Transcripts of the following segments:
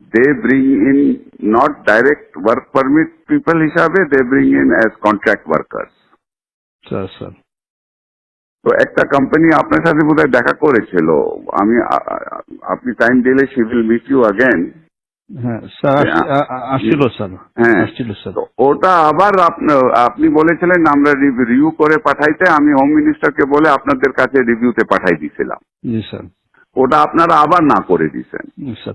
they bring in not direct work permit people হিসাবে they bring in as contract workers sir sir তো একটা company আপনার সাথে বোধহয় দেখা করেছিল। আমি আপনি টাইম দিলে she will meet you again sir আস- আ- আ- আসছিল স্যার। আসছিল স্যার। তো ওটা আবার আপনি- বলেছিলেন আমরা রিভিউ করে পাঠাইতে আমি হোম মিনিস্টারকে বলে আপনাদের কাছে রিভিউতে পাঠাই স্যার। ওটা আপনারা আবার না করে স্যার।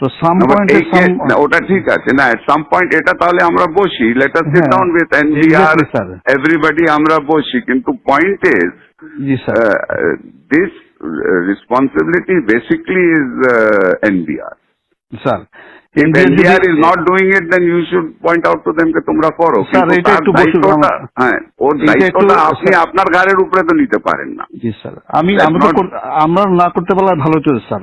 তো সাম পয়েন্টে ওটা ঠিক আছে। না এট সাম পয়েন্ট এটা তাহলে আমরা বসি। লেট আস সিট হ্যাঁ, ডাউন উইথ এনবিআর এভরিবডি আমরা বসি। কিন্তু point is this responsibility basically is NBR sir then you should point out to তোমরা করো Sir, এটা একটু বসুন, হ্যাঁ ওর দায়িত্বটা আপনি আপনার ঘাড়ের উপরে তো নিতে পারেন না। জি স্যার আমি আমরা না করতে পারলে ভালো হতো স্যার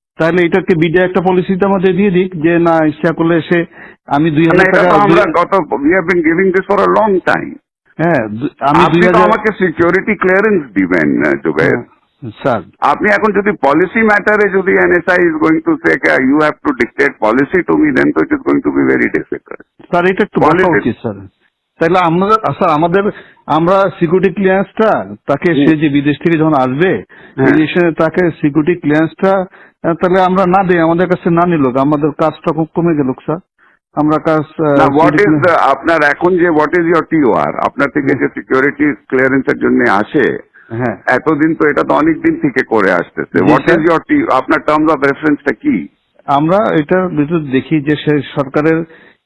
তাহলে এটাকে বিডিয়া একটা পলিসিতে আমাদের দিয়ে দিক যে না ইচ্ছা করলে সে আমি দুই হাজার টাকা আমরা গত we have been giving this for a long time হ্যাঁ আমি আপনি দুই হাজার আমাকে সিকিউরিটি ক্লিয়ারেন্স দিবেন জুবের স্যার। আপনি এখন যদি পলিসি ম্যাটারে যদি NSI is going to say you have to dictate policy to me then তো it is going to be very difficult sir এটা একটু বলা উচিত স্যার? তাহলে আমরা স্যার আমাদের আমরা সিকিউরিটি ক্লিয়ারেন্সটা তাকে সে যে বিদেশ থেকে যখন আসবে হ্যাঁ। বিদেশে তাকে সিকিউরিটি ক্লিয়ারেন্সটা তাহলে আমরা না দিই আমাদের কাছে না নিল। আমাদের কাজটা খুব কমে গেল স্যার। আমরা কাজ হোয়াট ইজ আপনার এখন যে হোয়াট ইজ ইয়োর টিওআর আপনার থেকে যে সিকিউরিটি ক্লিয়ারেন্সের জন্য আসে হ্যাঁ। এতদিন তো এটা তো অনেক দিন থেকে করে আসতেছে। হোয়াট ইজ ইয়োর টি আপনার টার্মস অফ রেফারেন্সটা কি? আমরা এটা দেখি যে সে সরকারের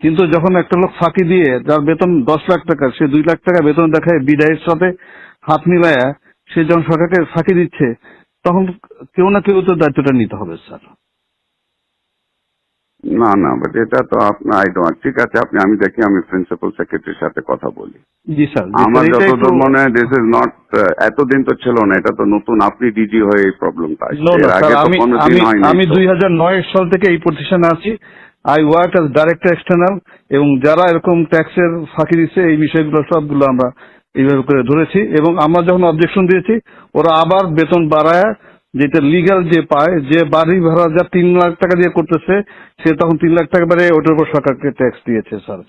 কিন্তু যখন একটা লোক ফাঁকি দিয়ে যার বেতন দশ লাখ টাকা সে দুই লাখ টাকা বেতন দেখায় বিদায়ের সাথে হাত মিলায়া সে যখন সরকারকে ফাঁকি দিচ্ছে তখন কেউ না কেউ তো দায়িত্বটা নিতে হবে স্যার। না না বাট এটা তো আপনার আই ডোন্ট ঠিক আছে আপনি আমি দেখি আমি প্রিন্সিপাল সেক্রেটারির সাথে কথা বলি। জি স্যার আমার যতদূর মনে হয় দিস ইজ নট এতদিন তো ছিল না এটা তো নতুন আপনি ডিজি হয়ে এই প্রবলেমটা No, no, এর আগে তো আমি কোনোদিন হয়নি আমি তো। দুই হাজার নয় সাল থেকে এই প্রতিষ্ঠানে আছি। I work as director external এবং যারা এরকম ট্যাক্সের ফাঁকি দিচ্ছে, এই বিষয়গুলো সবগুলো আমরা এইভাবে করে ধরেছি। এবং আমরা যখন অবজেকশন দিয়েছি, ওরা আবার বেতন বাড়ায়, যেটা লিগ্যাল যে পায়, যে বাড়ি ভাড়া যা তিন লাখ টাকা দিয়ে করতেছে, সে তখন তিন লাখ টাকা বাড়ে ওটার উপর সরকারকে ট্যাক্স দিয়েছে স্যার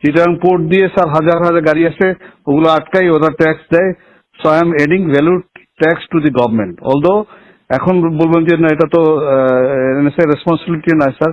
চিটাং পোর্ট দিয়ে স্যার হাজার হাজার গাড়ি আসে, ওগুলো আটকাই ওরা ট্যাক্স দেয়। So I am adding value tax to the government although এখন বলবেন যে, না, এটা তো রেসপন্সিবিলিটি না স্যার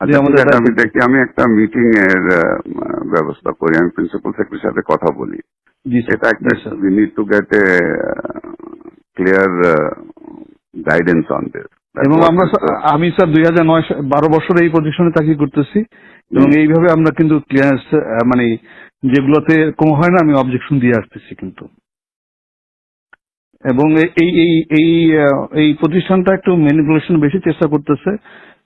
আচ্ছা, আমি দেখি আমি একটা মিটিং এর ব্যবস্থা করি আমি প্রিন্সিপাল সেক্রেটারির সাথে কথা বলি। জি এটা একটা we need to get a clear guidance on this এবং আমরা আমি স্যার দুই হাজার নয় বারো বছর এই পজিশনে চাকরি করতেছি। এবং এইভাবে আমরা কিন্তু ক্লিয়ারেন্স মানে যেগুলোতে কম হয় না আমি অবজেকশন দিয়ে আসতেছি কিন্তু। এবং এই এই এই এই প্রতিষ্ঠানটা একটু ম্যানিপুলেশন বেশি চেষ্টা করতেছে।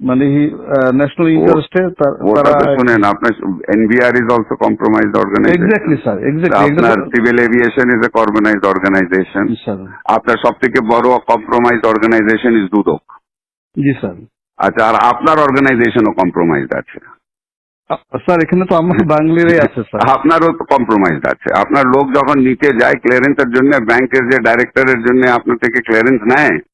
মানে ন্যাশনাল ইন্টারেস্টে ওটা তারা তো শুনেন আপনার NBR is also compromised organization exactly sir আপনার exactly civil aviation is a compromised organization sir আপনার সব থেকে বড় কম্প্রোমাইজ অর্গানাইজেশন ইজ দুদক জি স্যার আচ্ছা আর আপনার অর্গানাইজেশনও কম্প্রোমাইজ আছে স্যার এখানে তো আমার বাঙালিরাই আছে স্যার আপনারও তো কম্প্রোমাইজ আছে আপনার লোক যখন নিচে যায় ক্লিয়ারেন্সের জন্য ব্যাংকের যে ডাইরেক্টরের জন্য আপনার থেকে ক্লিয়ারেন্স নেয় স্যার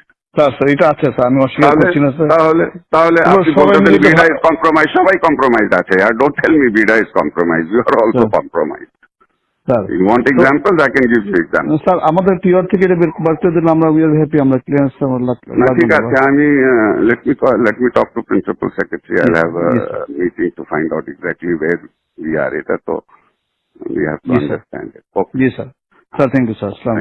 Sir sir এটা আছে স্যার আমি অস্বীকার তাহলে করছি না স্যার। তাহলে তাহলে আপনি বলতেছেন বিডা ইজ কম্প্রোমাইজ সবাই কম্প্রোমাইজ আছে আর don't tell me BIDA is compromise you are also. Compromise sir. You want examples I can give you example sir আমাদের টিওর থেকে এটা বের বাড়তে দিলে আমরা উই আর হ্যাপি আমরা ক্লিয়ারেন্স না ঠিক আছে আমি let me let me talk to principal secretary I have. Meeting to find out exactly where we are এটা তো we have to understand it okay G sir sir thank you sir আসসালাম.